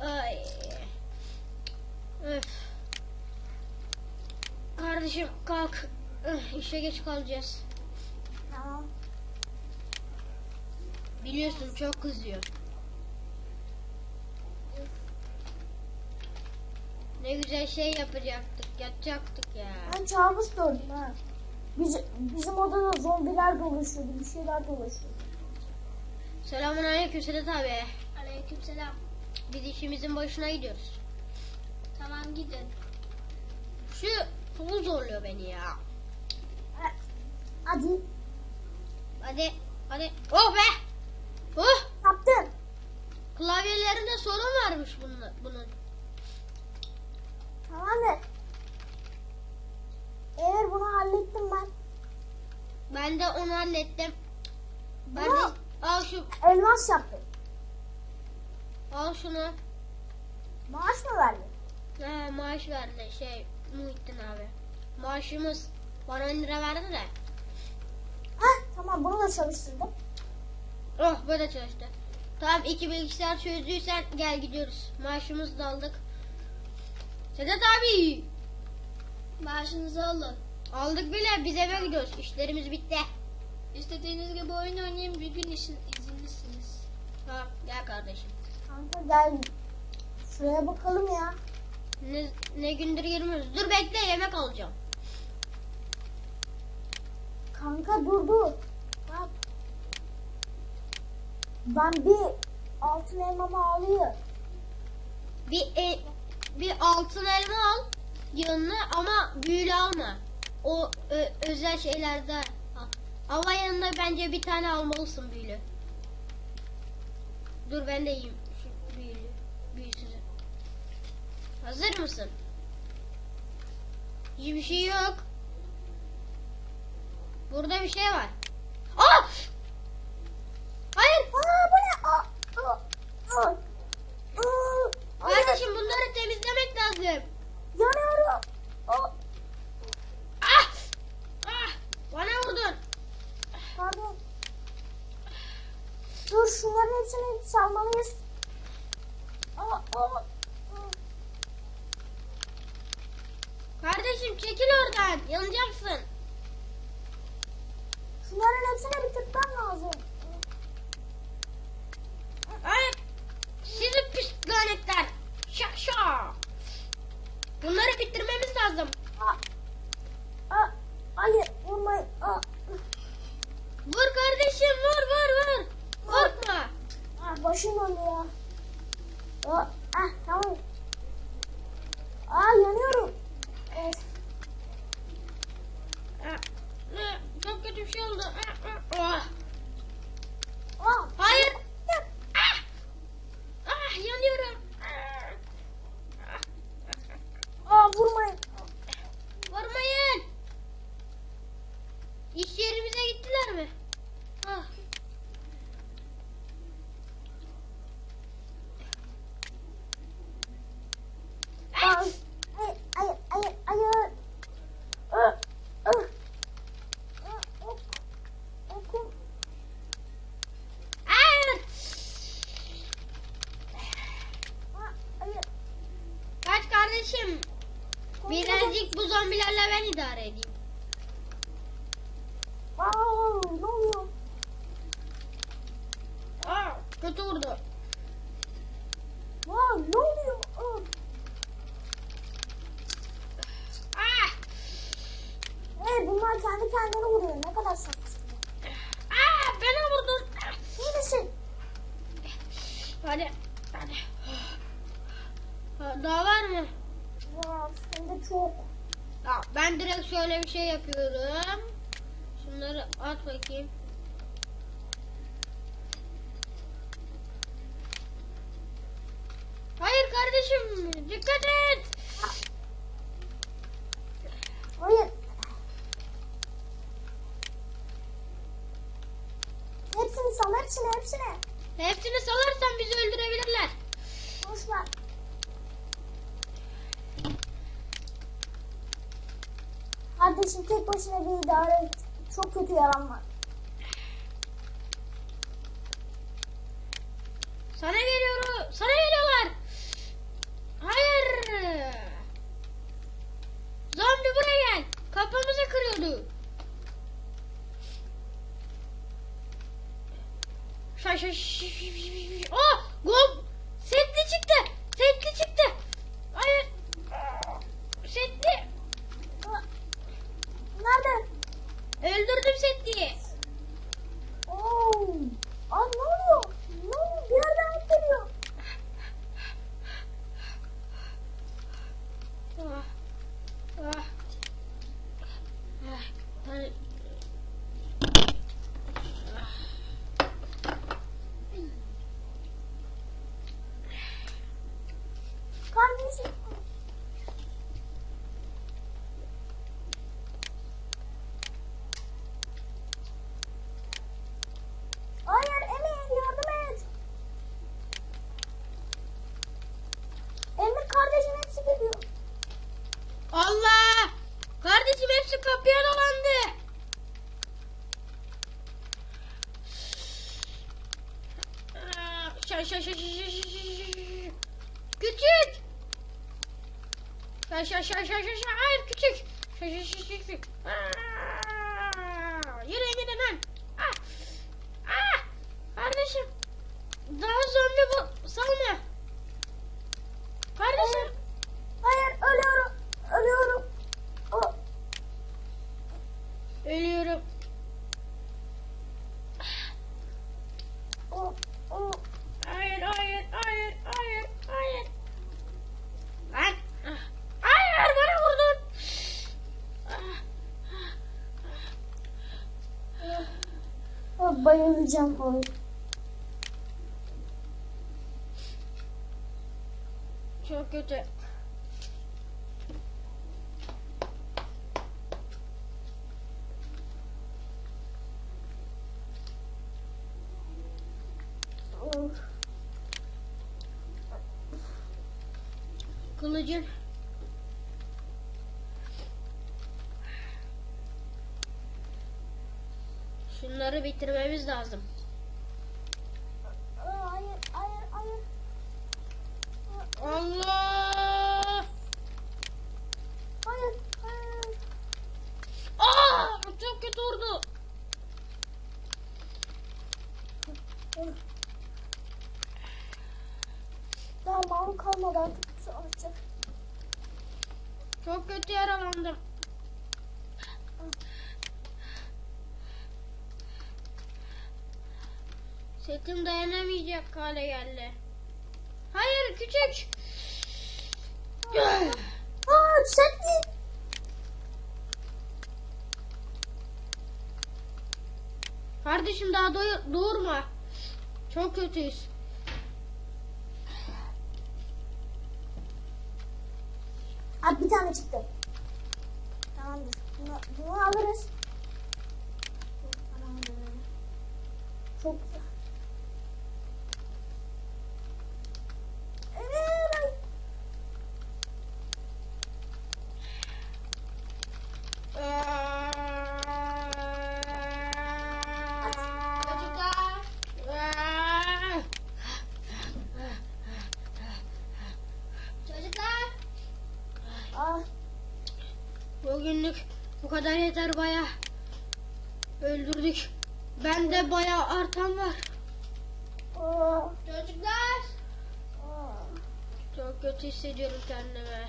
Ay. Öf. Kardeşim kalk. İşe geç kalacağız. Tamam. Biliyorsun çok kızıyor. Ne güzel şey yapacaktık, yatacaktık ya. Ben kabus gördüm ha. Biz, bizim odada zombiler dolaşıyordu, bir şeyler dolaşıyordu. Selamun aleyküm Sedat abi. Aleykümselam. Biz işimizin başına gidiyoruz. Tamam gidin. Şu pul zorluyor beni ya. Ha, Hadi Hadi, hadi. Oh be! Oh! yaptın. Klavyelerinde sorun varmış bunun. bunun. Tamamdır. Evet bunu hallettim ben. Ben de onu hallettim. Ben de al şu Elmas yaptım. al şunu. Maaş mı verdin? Ha, maaş verdi şey Muhittin abi. Maaşımız bana 10 lira verdi de. Heh tamam bunu da çalıştırdım. Oh böyle çalıştı. Tamam iki bilgisayar çözdüysen gel gidiyoruz. Maaşımızı da aldık. Sedat abi Maaşınızı alın. aldık bile biz eve gidiyoruz. İşlerimiz bitti. İstediğiniz gibi oyun oynayın bir gün işin, izinlisiniz. Ha gel kardeşim. Kanka gel. Şuraya bakalım ya. Ne, ne gündür girmiyoruz. Dur bekle yemek alacağım. Kanka dur dur. Bak. Ben bir altın elmamı alayım. Bir e, bir altın elma al yanına ama büyülü alma. O ö- özel şeylerde al. Ama yanında bence bir tane almalısın büyülü. Dur ben de yiyeyim şu büyülü. Büyüsüzü. Hazır mısın? Hiçbir şey yok. Burada bir şey var. Aa! Hayır! Aa bu ne? Aa, aa, aa. Aa, hayır, Kardeşim bunları temizlemek lazım. Yanıyorum. Aa, Ah! Ah! Bana vurdun. pardon. Dur şunların hepsini salmalıyız. Aa, aa, aa. Kardeşim çekil oradan. Yanacaksın. Şunların hepsini bitirmem lazım. Hayır. Sizi pis lanetler. Şa şa. Bunları bitirmemiz lazım. Aa, aa, hayır vurmayın. Aa, Vur kardeşim vur vur vur. Korkma. ah, başım dönüyor. Aa, ah, tamam. Aa yanıyorum. Of. Ah, ah, Çok kötü bir şey oldu. Ah, ah, ah. Aa, Hayır. Ah! Ah yanıyorum. Ah. aa vurmayın. Vurmayın. İş yerimize gittiler mi? Ah. Aa, hayır, hayır, hayır, hayır. Aa, aa. Aa, ok, okum. Hayır. Aa, hayır. Kaç kardeşim. Birazcık bu zombilerle ben idare edeyim. Aa, ne oluyor? Aa, kötü vurdu. Aa, ne oluyor? Aa, Ah! hey, bunlar kendi kendine vuruyor. Ne kadar saçma. Ah! Beni vurdun. İyi misin? Hadi. Hadi. Ha, Daha var mı? Hem de çok. Ya, ben direkt şöyle bir şey yapıyorum. Şunları at bakayım. Hayır kardeşim dikkat et. Hayır. Hepsini sal, hepsini, hepsini. Hepsini salarsan bizi öldürebilirler. Boş Kardeşim tek başına bir idare et. Çok kötü yaran var. Sana geliyorum. Sana geliyorlar. Hayır. Zombi buraya gel. Kafamızı kırıyordu. Şaş şaş. Oh! Gol! Setli çıktı. Setli çıktı. Hayır. Setli. Ha, Nerede? Öldürdüm Setli'yi. Oo. Aa ne oluyor? Ne oluyor? Bir yerden geliyor. Ah. Ah. Ah. Hani- Kardeşim. Hayır Emin yardım et. Emin kardeşim hepsi geliyor. Allah! Kardeşim hepsi kapıya dolandı. Ah. Küçük. Hayır küçük. Yürüyün gidin lan. Ah. Ah. Kardeşim. Daha zombi bu. Salma. Kardeşim. Hayır ölüyorum. Ölüyorum. Oh. Ölüyorum. Oh. Oh. Hayır, hayır, hayır, hayır, hayır. Lan. Hayır, bana vurdun. Oh, bayılacağım. Oy. Çok kötü. Kılıcın. Şunları bitirmemiz lazım. Aa, Hayır, hayır, hayır. Allah! Hayır, hayır. Aa, çok kötü vurdu. Daha mal kalmadı artık savaşacak. Çok kötü yaralandım. Setim dayanamayacak hale geldi. Hayır küçük. Aa, setli. Kardeşim daha doğurma. Çok kötüyüz. Abi bir tane çıktı. Tamamdır. Bunu, bunu alırız. Tamamdır. Çok güzel. Ah, Bugünlük bu kadar yeter baya. Öldürdük. Bende baya artan var. ah, Çocuklar. ah. Çok kötü hissediyorum kendimi.